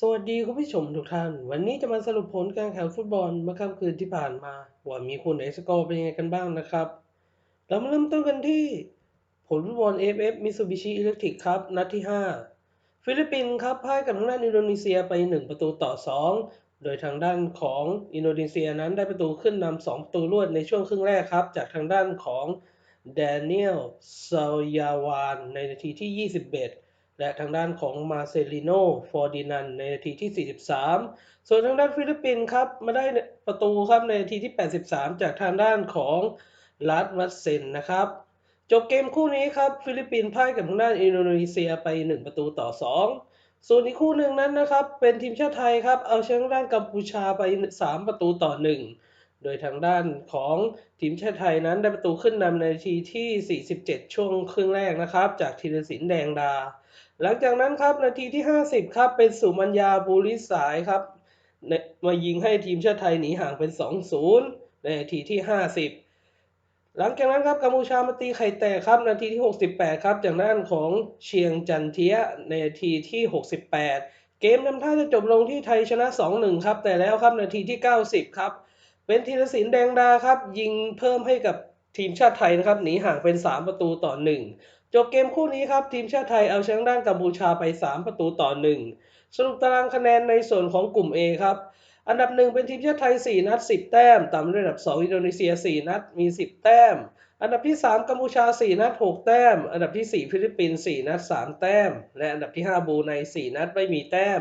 สวัสดีคุณผู้ชมทุกท่าน วันนี้จะมาสรุปผลการแข่งฟุตบอลเมื่อค่ำคืนที่ผ่านมา ว่ามีคู่ไหนสกอร์เป็นยังไงกันบ้างนะครับ เรามาเริ่มต้นกันที่ ผลฟุตบอล AFF Mitsubishi Electric ครับ นัดที่ 5 ฟิลิปปินส์ครับพ่ายกับทางด้านอินโดนีเซียไป 1 ประตูต่อ 2 โดยทางด้านของอินโดนีเซียนั้นได้ประตูขึ้นนำ2ประตูรวดในช่วงครึ่งแรกครับ จากทางด้านของแดเนียลซายาวานในนาทีที่ 21 และทางด้านของมาเซลิโนฟอร์ดินันในนาทีที่ 43 ส่วนทางด้านฟิลิปปินส์ครับมาได้ประตูครับในนาทีที่ 83 จากทางด้านของลัดวัตเซนนะครับจบเกมคู่นี้ครับฟิลิปปินส์พ่ายกับทางด้านอินโดนีเซียไป 1 ประตูต่อ 2 ส่วนอีกคู่หนึ่งนั้นนะครับเป็นทีมชาติไทยครับเอาชนะทางด้านกัมพูชาไป 3 ประตูต่อ 1 โดยทางด้านของทีมชาติไทยนั้นได้ประตูขึ้นนำในนาทีที่ 47 ช่วงครึ่งแรกนะครับ จากธีรศิลป์แดงดา หลังจากนั้นครับนาทีที่ 50 ครับ เป็นสุมัญญาบูริสายครับ มายิงให้ทีมชาติไทยหนีห่างเป็น 2-0 ในนาทีที่ 50 หลังจากนั้นครับกัมพูชามาตีไข่แตกครับ นาทีที่ 68 ครับ จากด้านของเชียงจันเทียในนาทีที่ 68 เกมนำท่าจะจบลงที่ไทยชนะ 2-1 ครับ แต่แล้วครับนาทีที่ 90 ครับ เป็นธีรศิลป์แดงดาครับ ยิงเพิ่มให้กับทีมชาติไทยนะครับหนีห่างเป็น 3 ประตูต่อ 1 จบเกมคู่นี้ครับ ทีมชาติไทยเอาชนะด้านกัมพูชาไป 3 ประตูต่อ 1 สรุปตารางคะแนนในส่วนของกลุ่ม A ครับ อันดับหนึ่งเป็นทีมชาติไทย 4 นัด 10 แต้มตามด้วยอันดับ 2 อินโดนีเซีย 4 นัดมี 10 แต้ม อันดับที่ 3 กัมพูชา 4 นัด 6 แต้ม อันดับที่ 4 ฟิลิปปินส์ 4 นัด 3 แต้ม และอันดับที่ 5 บูไน 4 นัดไม่มีแต้ม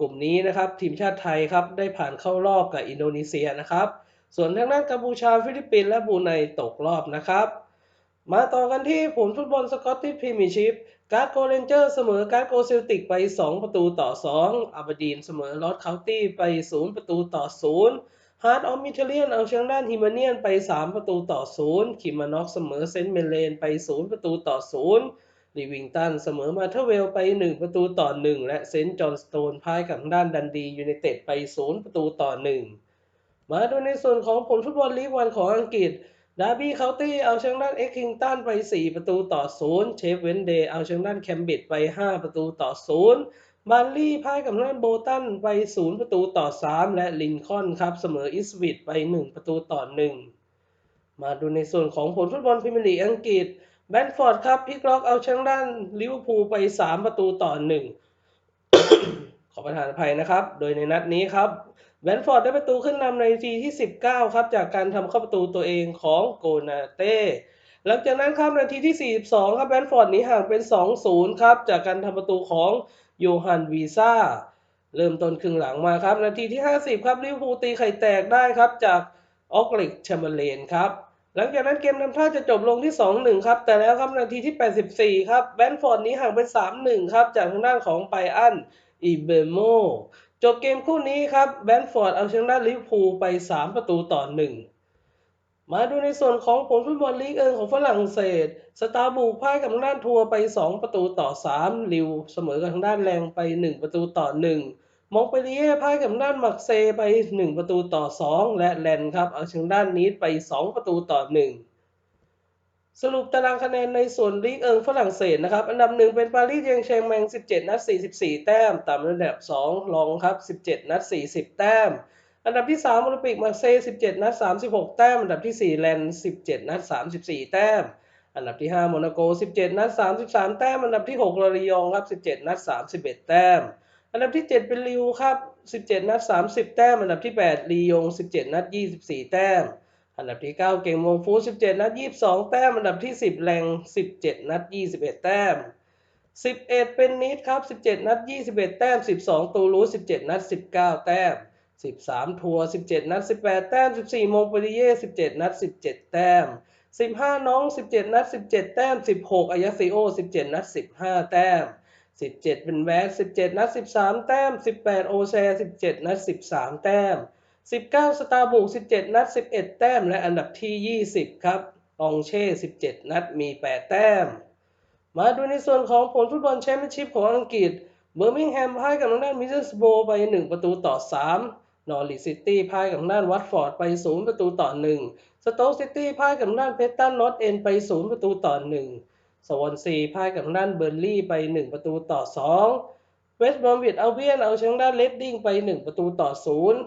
กลุ่มนี้นะครับทีมชาติไทยครับได้ผ่านเข้ารอบกับอินโดนีเซียนะครับ ส่วนทางด้านกัมพูชาฟิลิปปินส์และบูไนตกรอบนะครับ มาต่อกันที่ผลฟุตบอลสกอตติชพรีเมียร์ชิพการ์ดโกเรนเจอร์เสมอการ์ดโกเซลติกไป 2 ประตูต่อ 2 อับดีนเสมอลอสเคานตี้ไป 0 ประตูต่อ 0 ฮาร์ดออฟมิเทเลียนเอาชนะด้านฮิมาเนียนไป 3 ประตูต่อ 0 คิมานอกเสมอเซนต์เมเลนไป 0 ประตูต่อ 0ลีวิงตันเสมอมาเทเวลไป 1 ประตูต่อ 1 และเซนต์จอห์นสโตนพ่ายกับด้านดันดียูไนเต็ดไป 0 ประตูต่อ 1 มาดูในส่วนของผลฟุตบอลลีกวันของอังกฤษ ดาร์บี้เคาน์ตี้เอาชนะด้านเอ็กคิงตันไป 4 ประตูต่อ 0 เชฟเวนเดย์เอาชนะด้านแคมบิดไป 5 ประตูต่อ 0 บันลี่พ่ายกับด้านโบตันไป 0 ประตูต่อ 3 และลินคอนครับเสมออิสวิดไป 1 ประตูต่อ 1 มาดูในส่วนของผลฟุตบอลพรีเมียร์ลีกอังกฤษแบนฟอร์ดครับพิกล็อกเอาชนะด้านลิเวอร์พูลไป 3 ประตูต่อ 1 ขอประทานอภัยนะครับ โดยในนัดนี้ครับแบนฟอร์ดได้ประตูขึ้นนำในนาทีที่ 19 ครับ จากการทำเข้าประตูตัวเองของโกนาเต้หลังจากนั้นครับนาทีที่ 42 ครับแบนฟอร์ดหนีห่างเป็น 2-0 ครับ จากการทำประตูของโยฮันวีซ่าเริ่มต้นครึ่งหลังมาครับ นาทีที่ 50 ครับลิเวอร์พูลตีไข่แตกได้ครับ จากออกลิกแชมเบอร์เลนครับ หลังจากนั้นเกมนำท่าจะจบลงที่ 2-1 ครับ แต่แล้วครับนาทีที่ 84 ครับแบนฟอร์ดนี้ห่างเป็น 3-1 ครับ จากทางด้านของไบอัน อีเบโมจบเกมคู่นี้ครับแบนฟอร์ดเอาชนะลิเวอร์พูลไป 3 ประตูต่อ 1 มาดูในส่วนของผลฟุตบอลลีกเอิงของฝรั่งเศส สตาร์บูพ่ายกับทางด้านทัวร์ไป 2 ประตูต่อ 3 ลิวเสมอกับทางด้านแรงไป 1 ประตูต่อ 1 มองเปเรียพ่ายกับทางด้านมักเซไป 1 ประตูต่อ 2 และแลนครับเอาชนะด้านนีดไป 2 ประตูต่อ 1 สรุปตารางคะแนนในส่วนลีกเอิงฝรั่งเศสนะครับ อันดับหนึ่งเป็นปารีสแยงแชงแมง 17 นัด 44 แต้มตามอันดับ 2 รองครับ 17 นัด 40 แต้ม อันดับที่ 3 โอลิมปิกมาเซย์17 นัด 36 แต้ม อันดับที่ 4 แลนด์17 นัด 34 แต้ม อันดับที่ 5 โมนาโก 17 นัด 33 แต้ม อันดับที่ 6 ลาริยองครับ 17 นัด 31 แต้ม อันดับที่ 7 เป็นลิวครับ 17 นัด 30 แต้ม อันดับที่ 8 ลียง 17 นัด 24 แต้ม อันดับที่ 9 เก่งมงฟู17 นัด 22 แต้ม อันดับที่ 10 แรง 17 นัด 21 แต้ม 11 เป็นนิดครับ 17 นัด 21 แต้ม 12 ตูรู17 นัด 19 แต้ม 13 ทัวร์ 17 นัด 18 แต้ม 14 โมงปรีเย่ 17 นัด 17 แต้ม 15 น้อง 17 นัด 17 แต้ม 16 อายาซิโอ 17 นัด 15 แต้ม 17 เป็นแวส17 นัด 13 แต้ม 18 โอแซ 17 นัด 13 แต้ม 19 สตาร์บุก17 นัด 11 แต้ม และอันดับที่ 20 ครับองเช่ 17 นัด มี 8 แต้ม มาดูในส่วนของผลฟุตบอลแชมเปี้ยนชิพของอังกฤษ เบอร์มิงแฮมพ่ายกับทางด้านมิดเดิลสโบว์ไป 1 ประตูต่อ 3 นอริซิตี้พ่ายกับทางด้านวัตฟอร์ดไป 0 ประตูต่อ 1 สโต๊กซิตี้พ่ายกับทางด้านเพสตันนอตเอ็นไป 0 ประตูต่อ 1 สวอนซีพ่ายกับทางด้านเบอร์ลี่ไป 1 ประตูต่อ 2 เวเวสต์บอมวิดเอาเบียนเอาชนะด้านเลดดิ้งไป 1 ประตูต่อศูนย์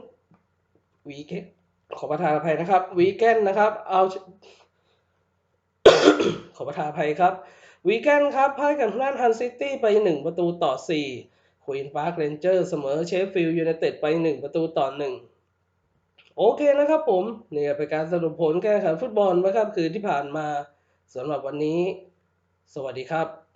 วีเกนขอประทานอภัยนะครับวีแกนนะครับเอาขอประทานอภัยครับวีแกนครับพ่ายกับทางด้านฮันซิตี้ไป 1 ประตูต่อ4ควีนพาร์คเรนเจอร์เสมอเชฟฟิลด์ยูไนเต็ดไป 1 ประตูต่อ 1 โอเคนะครับผมเนี่ยเป็นการสรุปผลการแข่งขันฟุตบอลเมื่อค่ำคืนที่ผ่านมาสำหรับวันนี้ สวัสดีครับ